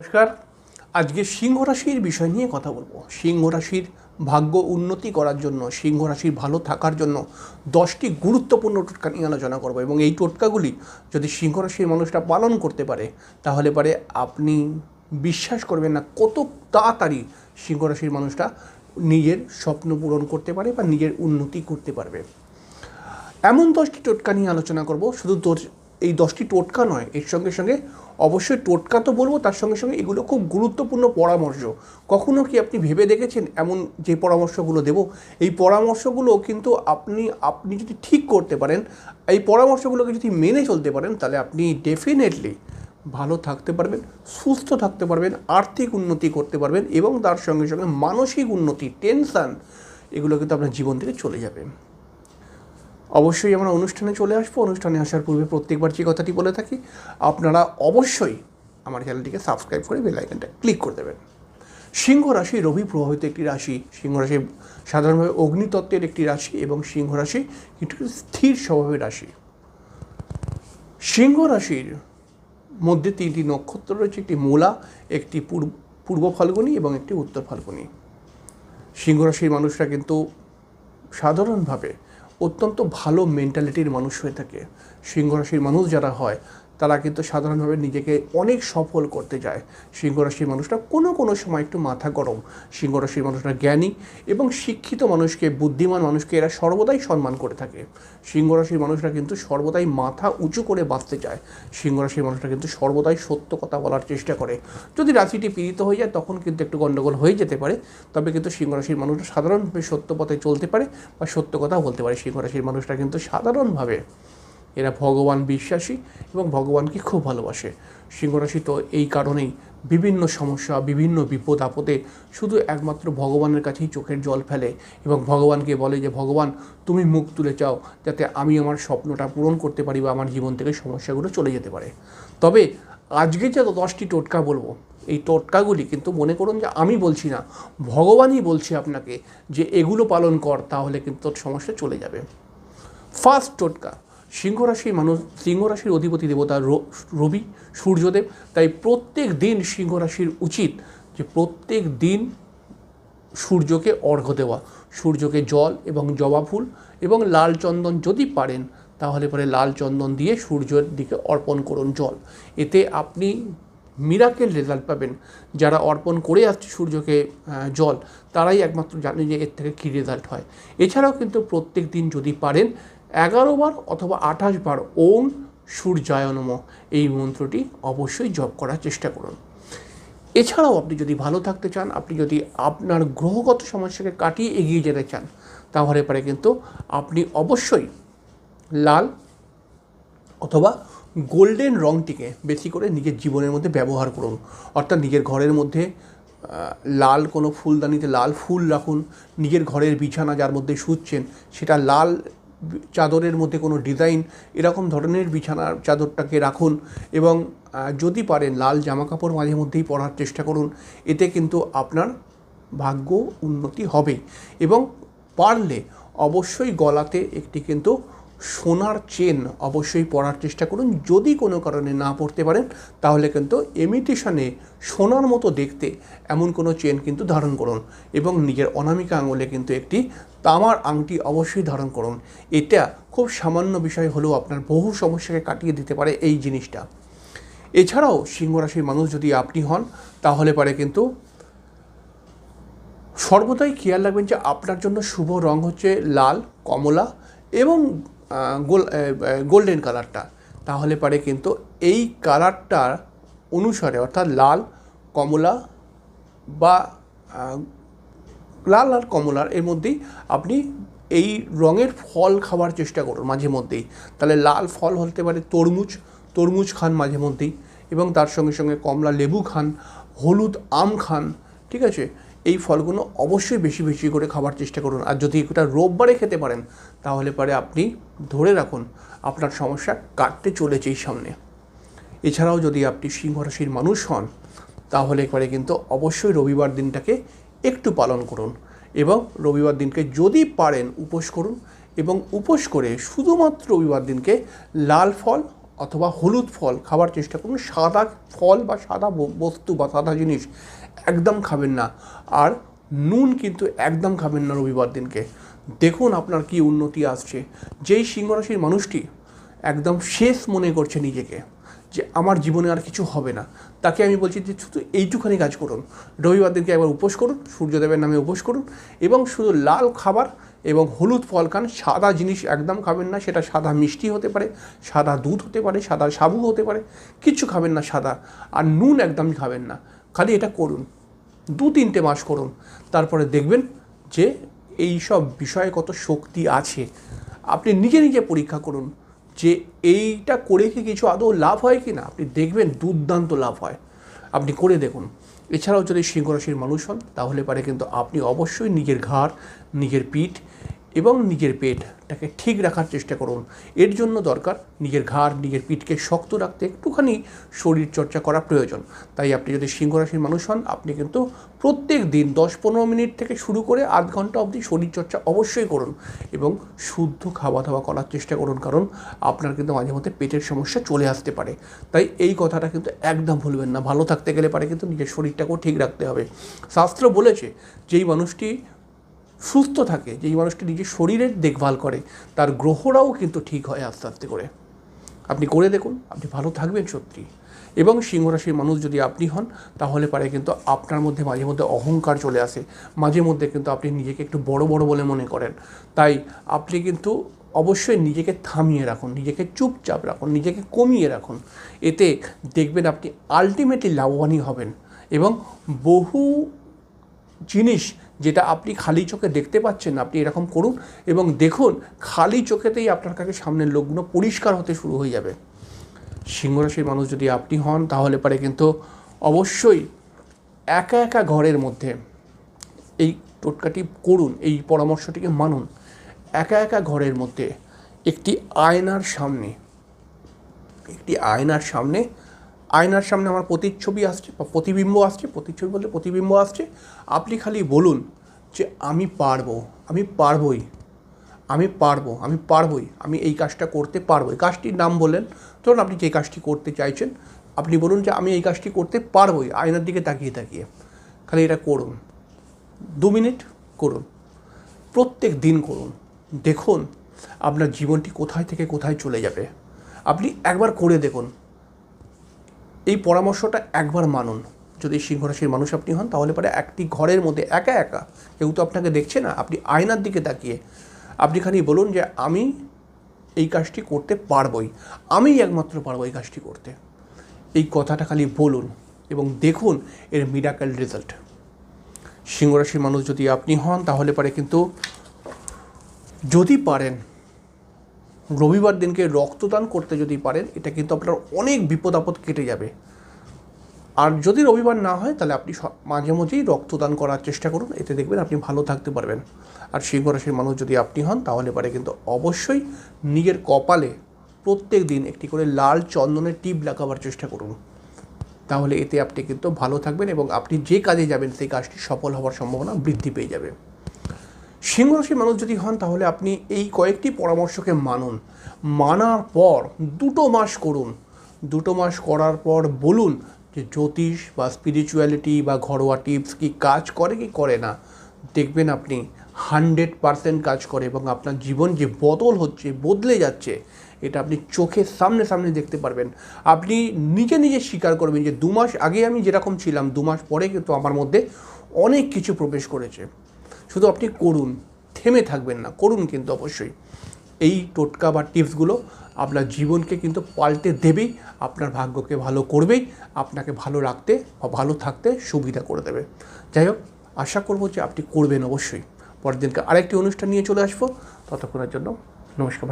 নমস্কার। আজকে সিংহ রাশির বিষয় নিয়ে কথা বলব। সিংহ রাশির ভাগ্য উন্নতি করার জন্য, সিংহ রাশির ভালো থাকার জন্য দশটি গুরুত্বপূর্ণ টোটকা নিয়ে আলোচনা করব এবং এই টোটকাগুলি যদি সিংহ রাশির মানুষটা পালন করতে পারে, তাহলে পারে আপনি বিশ্বাস করবেন না কত তাড়াতাড়ি সিংহ রাশির মানুষটা নিজের স্বপ্ন পূরণ করতে পারে বা নিজের উন্নতি করতে পারবে। এমন দশটি টোটকা নিয়ে আলোচনা করব। শুধু এই দশটি টোটকা নয়, এর সঙ্গে সঙ্গে অবশ্যই টোটকা তো বলব, তার সঙ্গে সঙ্গে এগুলো খুব গুরুত্বপূর্ণ পরামর্শ। কখনো কি আপনি ভেবে দেখেছেন এমন যে পরামর্শগুলো দেব? এই পরামর্শগুলো কিন্তু আপনি আপনি যদি ঠিক করতে পারেন, এই পরামর্শগুলোকে যদি মেনে চলতে পারেন, তাহলে আপনি ডেফিনেটলি ভালো থাকতে পারবেন, সুস্থ থাকতে পারবেন, আর্থিক উন্নতি করতে পারবেন এবং তার সঙ্গে সঙ্গে মানসিক উন্নতি টেনশন এগুলো কিন্তু আপনার জীবন থেকে চলে যাবে। অবশ্যই আমরা অনুষ্ঠানে চলে আসব। অনুষ্ঠানে আসার পূর্বে প্রত্যেকবার যে কথাটি বলে থাকি, আপনারা অবশ্যই আমার চ্যানেলটিকে সাবস্ক্রাইব করে বেল আইকনটা ক্লিক করে দেবেন। সিংহ রাশি রবি প্রভাবিত একটি রাশি। সিংহ রাশি সাধারণভাবে অগ্নিতত্ত্বের একটি রাশি এবং সিংহ রাশি কিন্তু স্থির স্বভাবের রাশি। সিংহ রাশির মধ্যে তিনটি নক্ষত্র রয়েছে, একটি মূলা, একটি পূর্ব পূর্ব ফাল্গুনি এবং একটি উত্তর ফাল্গুনি। সিংহ রাশির মানুষরা কিন্তু সাধারণভাবে অত্যন্ত ভালো মেন্টালিটির মানুষ হয়ে থাকে। সিংহ রাশির মানুষ যারা হয় তারা কিন্তু সাধারণভাবে নিজেকে অনেক সফল করতে যায়। সিংহ রাশির মানুষরা কোনো কোনো সময় একটু মাথা গরম। সিংহ রাশির মানুষরা জ্ঞানী এবং শিক্ষিত মানুষকে, বুদ্ধিমান মানুষকে এরা সর্বদাই সম্মান করে থাকে। সিংহ রাশির মানুষরা কিন্তু সর্বদাই মাথা উঁচু করে বাঁচতে চায়। সিংহ রাশির মানুষরা কিন্তু সর্বদাই সত্য কথা বলার চেষ্টা করে। যদি রাশিটি পীড়িত হয়ে যায়, তখন কিন্তু একটু গণ্ডগোল হয়ে যেতে পারে। তবে কিন্তু সিংহ রাশির মানুষরা সাধারণভাবে সত্য পথে চলতে পারে বা সত্য কথা বলতে পারে। সিংহ রাশির মানুষরা কিন্তু সাধারণভাবে এরা ভগবান বিশ্বাসী এবং ভগবানকে খুব ভালোবাসে। সিংহরাশি তো এই কারণেই বিভিন্ন সমস্যা, বিভিন্ন বিপদ, আপদে শুধু একমাত্র ভগবানের কাছেই চোখের জল ফেলে এবং ভগবানকে বলে যে, ভগবান, তুমি মুখ তুলে চাও যাতে আমি আমার স্বপ্নটা পূরণ করতে পারি বা আমার জীবন থেকে সমস্যাগুলো চলে যেতে পারে। তবে আজকে যে দশটি টোটকা বলব, এই টোটকাগুলি কিন্তু মনে করুন যে আমি বলছি না, ভগবানই বলছে আপনাকে যে, এগুলো পালন কর, তাহলে কিন্তু সমস্যা চলে যাবে। ফার্স্ট টোটকা সিংহ রাশির মানুষ সিংহ রাশির অধিপতি দেবতা রবি, সূর্যদেব, তাই প্রত্যেক দিন সিংহ রাশির উচিত যে প্রত্যেক দিন সূর্যকে অর্ঘ্য দেওয়া, সূর্যকে জল এবং জবা ফুল এবং লাল চন্দন যদি পারেন, তাহলে পরে লাল চন্দন দিয়ে সূর্যের দিকে অর্পণ করুন জল। এতে আপনি মিরাকেল রেজাল্ট পাবেন। যারা অর্পণ করে আসছে সূর্যকে জল, তারাই একমাত্র জানে যে এর থেকে কী রেজাল্ট হয়। এছাড়াও কিন্তু প্রত্যেক দিন যদি পারেন এগারো বার অথবা আঠাশ বার ওম সূর্যায় নম এই মন্ত্রটি অবশ্যই জপ করার চেষ্টা করুন। এছাড়াও আপনি যদি ভালো থাকতে চান, আপনি যদি আপনার গ্রহগত সমস্যাকে কাটিয়ে এগিয়ে যেতে চান তাহলে পরে কিন্তু আপনি অবশ্যই লাল অথবা গোল্ডেন রঙটিকে বেশি করে নিজের জীবনের মধ্যে ব্যবহার করুন। অর্থাৎ নিজের ঘরের মধ্যে লাল কোনো ফুলদানিতে লাল ফুল রাখুন। নিজের ঘরের বিছানা যার মধ্যে শুচ্ছেন, সেটা লাল চাদরের মধ্যে কোনো ডিজাইন এরকম ধরনের বিছানার চাদরটাকে রাখুন এবং যদি পারেন লাল জামা কাপড় মাঝে মধ্যেই পরার চেষ্টা করুন। এতে কিন্তু আপনার ভাগ্য উন্নতি হবে এবং পারলে অবশ্যই গলাতে একটি কিন্তু সোনার চেন অবশ্যই পরার চেষ্টা করুন। যদি কোনো কারণে না পড়তে পারেন, তাহলে কিন্তু এমিটেশনে সোনার মতো দেখতে এমন কোনো চেন কিন্তু ধারণ করুন এবং নিজের অনামিকা আঙুলে কিন্তু একটি তামার আংটি অবশ্যই ধারণ করুন। এটা খুব সামান্য বিষয় হলেও আপনার বহু সমস্যাকে কাটিয়ে দিতে পারে এই জিনিসটা। এছাড়াও সিংহ রাশির মানুষ যদি আপনি হন, তাহলে পারে কিন্তু সর্বদাই খেয়াল রাখবেন যে আপনার জন্য শুভ রং হচ্ছে লাল, কমলা এবং গোল গোল্ডেন কালারটা তাহলে পারে কিন্তু এই কালারটার অনুসারে, অর্থাৎ লাল, কমলা বা লাল আর কমলার এর মধ্যেই আপনি এই রঙের ফল খাওয়ার চেষ্টা করুন মাঝে মধ্যেই। তাহলে লাল ফল হতে পারে তরমুজ তরমুজ খান মাঝে মধ্যেই এবং তার সঙ্গে সঙ্গে কমলা লেবু খান, হলুদ আম খান, ঠিক আছে? এই ফলগুলো অবশ্যই বেশি বেশি করে খাবার চেষ্টা করুন। আর যদি এটা রোববারে খেতে পারেন, তাহলে পরে আপনি ধরে রাখুন, আপনার সমস্যা কাটতে চলেছে এই সামনে। এছাড়াও যদি আপনি সিংহ রাশির মানুষ হন, তাহলে পরে কিন্তু অবশ্যই রবিবার দিনটাকে একটু পালন করুন এবং রবিবার দিনকে যদি পারেন উপোস করুন এবং উপোস করে শুধুমাত্র রবিবার দিনকে লাল ফল অথবা হলুদ ফল খাবার চেষ্টা করুন, সাদা ফল বা সাদা বস্তু বা সাদা জিনিস একদম খাবেন না। আর নুন কিন্তু একদম খাবেন না রবিবার দিনকে। দেখুন আপনার কি উন্নতি আসছে। যেই সিংহরাশির মানুষটি একদম শেষ মনে করছে নিজেকে যে আমার জীবনে আর কিছু হবে না। তাকে আমি বলছি যে শুধু এইটুখানি কাজ করুন। রবিবার দিনকে একবার উপোস করুন সূর্যদেবের নামে উপোস করুন এবং শুধু লাল খাবার এবং হলুদ ফল খান, সাদা জিনিস একদম খাবেন না, সেটা সাদা মিষ্টি হতে পারে, সাদা দুধ হতে পারে, সাদা সাবু হতে পারে, কিচ্ছু খাবেন না সাদা, আর নুন একদম খাবেন না। খালি এটা করুন, দু তিনটে মাস করুন, তারপরে দেখবেন যে এই সব বিষয়ে কত শক্তি আছে। আপনি নিজে নিজে পরীক্ষা করুন যে এইটা করে কি কিছু আদৌ লাভ হয় কি না আপনি দেখবেন দুর্দান্ত লাভ হয়। আপনি করে দেখুন। এছাড়াও যদি সিংহ রাশির মানুষ হন, তাহলে পারে কিন্তু আপনি অবশ্যই নিজের ঘাড়, নিজের পিঠ এবং নিজের পেটটাকে ঠিক রাখার চেষ্টা করুন। এর জন্য দরকার নিজের ঘাড়, নিজের পিঠকে শক্ত রাখতে একটুখানি শরীর চর্চা করা প্রয়োজন। তাই আপনি যদি সিংহ রাশির মানুষ হন, আপনি কিন্তু প্রত্যেক দিন দশ পনেরো মিনিট থেকে শুরু করে আধ ঘণ্টা অবধি শরীরচর্চা অবশ্যই করুন এবং শুদ্ধ খাওয়া দাওয়া করার চেষ্টা করুন, কারণ আপনার কিন্তু মাঝে মধ্যে পেটের সমস্যা চলে আসতে পারে। তাই এই কথাটা কিন্তু একদম ভুলবেন না। ভালো থাকতে গেলে পারে কিন্তু নিজের শরীরটাকেও ঠিক রাখতে হবে। শাস্ত্র বলেছে, যেই মানুষটি সুস্থ থাকে, যেই মানুষটি নিজের শরীরের দেখভাল করে, তার গ্রহরাও কিন্তু ঠিক হয় আস্তে আস্তে করে। আপনি করে দেখুন, আপনি ভালো থাকবেন সত্যি। এবং সিংহরাশির মানুষ যদি আপনি হন, তাহলে পারে কিন্তু আপনার মধ্যে মাঝে মধ্যে অহংকার চলে আসে। মাঝে মধ্যে কিন্তু আপনি নিজেকে একটু বড় বড় বলে মনে করেন। তাই আপনি কিন্তু অবশ্যই নিজেকে থামিয়ে রাখুন, নিজেকে চুপচাপ রাখুন, নিজেকে কমিয়ে রাখুন। এতে দেখবেন আপনি আলটিমেটলি লাভবানই হবেন। এবং বহু জিনিস যেটা আপনি খালি চোখে দেখতে পাচ্ছেন, আপনি এরকম করুন এবং দেখুন, খালি চোখেতেই আপনার কাছে সামনের লোকগুলো পরিষ্কার হতে শুরু হয়ে যাবে। সিংহরাশির মানুষ যদি আপনি হন, তাহলে পারে কিন্তু অবশ্যই একা একা ঘরের মধ্যে এই টোটকাটি করুন, এই পরামর্শটিকে মানুন। একা একা ঘরের মধ্যে একটি আয়নার সামনে, একটি আয়নার সামনে আয়নার সামনে আমার প্রতিচ্ছবি আসছে বা প্রতিবিম্ব আসছে, প্রতিচ্ছবি বলতে প্রতিবিম্ব আসছে। আপনি খালি বলুন যে আমি পারব, আমি পারবই, আমি পারব, আমি পারবই, আমি এই কাজটা করতে পারব। এই কাজটির নাম বললেন, ধরুন আপনি যে কাজটি করতে চাইছেন, আপনি বলুন যে আমি এই কাজটি করতে পারবই, আয়নার দিকে তাকিয়ে তাকিয়ে। খালি এটা করুন, দু মিনিট করুন, প্রত্যেক দিন করুন। দেখুন আপনার জীবনটি কোথায় থেকে কোথায় চলে যাবে। আপনি একবার করে দেখুন এই পরামর্শটা একবার মানুন। যদি সিংহরাশির মানুষ আপনি হন, তাহলে পরে একটি ঘরের মধ্যে একা একা কেউ তো আপনাকে দেখছে না, আপনি আয়নার দিকে তাকিয়ে আপনি খালি বলুন যে, আমি এই কাজটি করতে পারবই। আমি একমাত্র পারব এই কাজটি করতে। এই কথাটা খালি বলুন এবং দেখুন এর মিরাকেল রেজাল্ট সিংহরাশির মানুষ যদি আপনি হন, তাহলে পারে কিন্তু যদি পারেন রবিবার দিনকে রক্তদান করতে যদি পারেন, এটা কিন্তু আপনার অনেক বিপদ আপদ কেটে যাবে। আর যদি রবিবার না হয়, তাহলে আপনি মাঝে মাঝেই রক্তদান করার চেষ্টা করুন। এতে দেখবেন আপনি ভালো থাকতে পারবেন। আর সিংহ রাশির মানুষ যদি আপনি হন, তাহলে পারে কিন্তু অবশ্যই নিজের কপালে প্রত্যেক দিন একটি করে লাল চন্দনের টিপ লাগাবার চেষ্টা করুন। তাহলে এতে আপনি কিন্তু ভালো থাকবেন এবং আপনি যে কাজে যাবেন, সেই কাজটি সফল হওয়ার সম্ভাবনা বৃদ্ধি পেয়ে যাবে। সিংহ রাশির মানুষ যদি হন, তাহলে আপনি এই কয়েকটি পরামর্শকে মানুন। মানার পর দুটো মাস করুন। দুটো মাস করার পর বলুন যে জ্যোতিষ বা স্পিরিচুয়ালিটি বা ঘরোয়া টিপস কি কাজ করে কি করে না। দেখবেন আপনি হান্ড্রেড পারসেন্ট কাজ করে এবং আপনার জীবন যে বদল হচ্ছে, বদলে যাচ্ছে, এটা আপনি চোখের সামনে সামনে দেখতে পারবেন। আপনি নিজে নিজে স্বীকার করবেন যে দু মাস আগে আমি যেরকম ছিলাম, দু মাস পরে কিন্তু আমার মধ্যে অনেক কিছু প্রবেশ করেছে। শুধু আপনি করুন, থেমে থাকবেন না, করুন কিন্তু অবশ্যই। এই টোটকা বা টিপসগুলো আপনার জীবনকে কিন্তু পাল্টে দেবেই, আপনার ভাগ্যকে ভালো করবেই, আপনাকে ভালো রাখতে বা ভালো থাকতে সুবিধা করে দেবে। যাই হোক, আশা করব যে আপনি করবেন অবশ্যই। পরের দিনকে আরেকটি অনুষ্ঠান নিয়ে চলে আসব। ততক্ষণের জন্য নমস্কার।